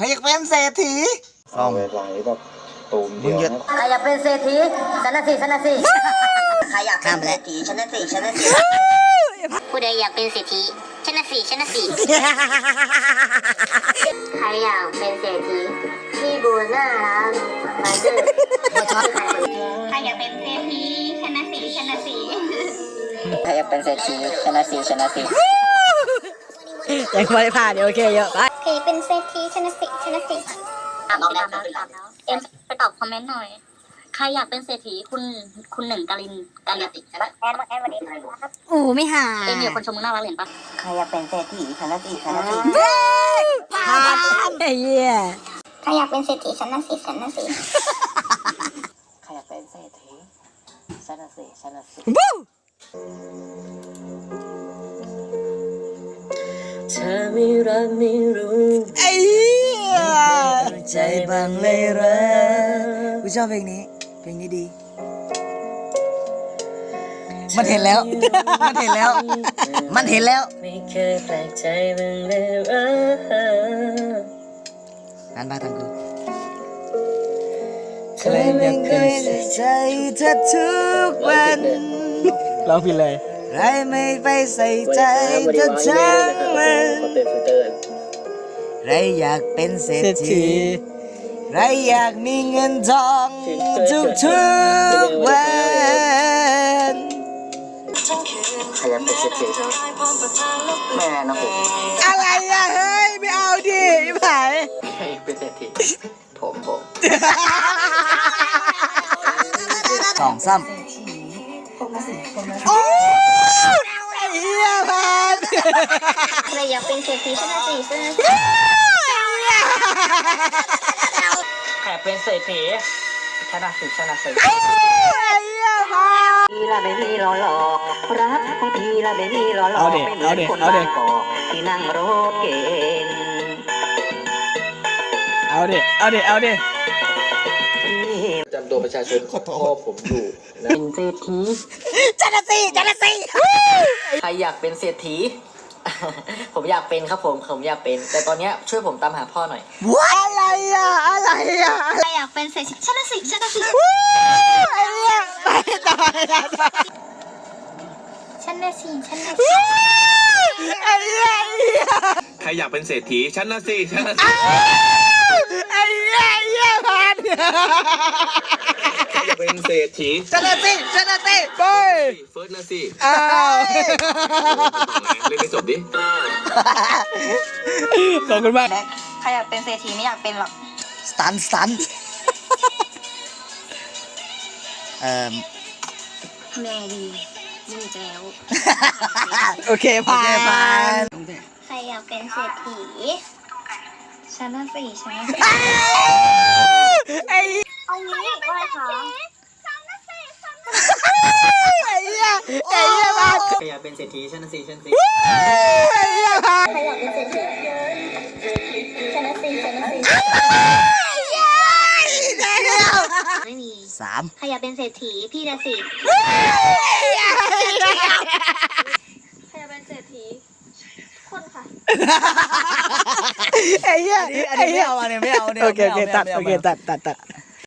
รอยากเป็นเศรษฐีสองเวลาแบบตูมมึเดีงยวหยุดนะใครอยากเป็นเศรษฐีชนะสิชนะสิใครอยากเป็นเศรษฐีชนะสิชนะสิผู้ใดอยากเป็นเศรษฐีชนะสี่ชนะสี่ใครอยากเป็นเศรษฐีพี่บัวน่ารักมาเจอใครอยากเป็นเศรษฐีชนะสี่ชนะสี่ใครอยากเป็นเศรษฐีชนะสิชนะสิยังไม่ได้ผ่านเดี๋ยวโอเคเยอะไป ใครเป็นเศรษฐีชนะสี่ชนะสี่ตามแล้วตามแล้วตามแล้วเอ็มไปตอบคอมเมนต์หน่อย ใครอยากเป็นเศรษฐีคุณคุณหนึ่งกาลินกาลินติใช่ปะแอนแอนวันนี้ครับโอ้ไม่หาเอ็มมีคนชมมึงน่ารักเห็นปะใครอยากเป็นเศรษฐีชนะสิชนะสิผ่านไอ้เหี้ยใครอยากเป็นเศรษฐีชนะสี่ชนะสี่ใครอยากเป็นเศรษฐีชนะสิชนะสิ เธอไม่รักไม่รู้ไอ้เหี้ยใจบางเลยรักกูชอบเพลงนี้ เพลงนี้ดี มันเห็นแล้ว มันเห็นแล้ว มันเห็นแล้ว ไม่เคยแปลกใจบ้างเลยรักนั่นมาทางกูเธอไม่เคยใส่ใจเธอทุกวันร้องผิดเลย ไรไม่ไปใส่ใจเธอทั้งวันขอเต้นฟิลเตอร์ไรอยากเป็นเศรษฐีไรอยากมีเงินทองทุกทุกๆวันใครอยากเป็นเศรษฐีแม่นะผมอะไรอะเฮ้ยไม่เอาดิไอ้ไผ่ใครอยากเป็นเศรษฐีผมผมสองซ้ำโอ้ไอ้เหี้ยพั นใครอยากเป็นเศรษฐีชนะสี่ชนะสี่ใครเป็นเศรษฐีชนะสิชนะสีพี่ละไม่มีหลอหลอกรักของพี่ละไม่มีหลอหลอกเอไม่เหมือนคนเอาดิบางกอกที่นั่งรถเก๋งเอาดิเอาดิเอาดิจำตัวประชาชนพ่อผมอยู่เป็นเศรษฐีจันทสีจันทสีใครอยากเป็นเศรษฐี ผมอยากเป็นครับผมผมอยากเป็น แต่ตอนเนี้ยช่วยผมตามหาพ่อหน่อย อะไรอะอะไรอะใครอยากเป็นเศรษฐีชนะสี่ชนะสี่ไอ้เหี้ยไปต่อไปต่อชนะสี่ชนะสี่ไอ้เหี้ยไอ้เหี้ยใครอยากเป็นเศรษฐีฉันนะสิฉันนะสิไอ้ เย้เหี้ยพันเป็นเศรษฐีจันทสีจันทสีไปเฟิร์สนะสิอ้าวเล่นให้จบดิขอบคุณมากใครอยากเป็นเศรษฐีไม่อยากเป็นหรอกสตันสตันเอ่อแม่ดีมึงแล้ว โอเคผ่านใครอยากเป็นเศรษฐี ชนะสี่ชนะสี่ไอ้เอางี้ว่าคะไอ้เหี้ยไอ้เหี้ยผ่านใครอยากเป็นเศรษฐีชนะสิชนะสิไอ้เหี้ยผ่านใครอยากเป็นเศรษฐีชนะสี่ชนะสี่ไม่มีสามใครอยากเป็นเศรษฐีพี่นะสิใครอยากเป็นเศรษฐีคนค่ะ ไอ้เหี้ยไอ้เหี้ยเอามาเนี่ยไม่เอาเนี่ยโอเคโอเคตัดโอเคตัดตัดตัด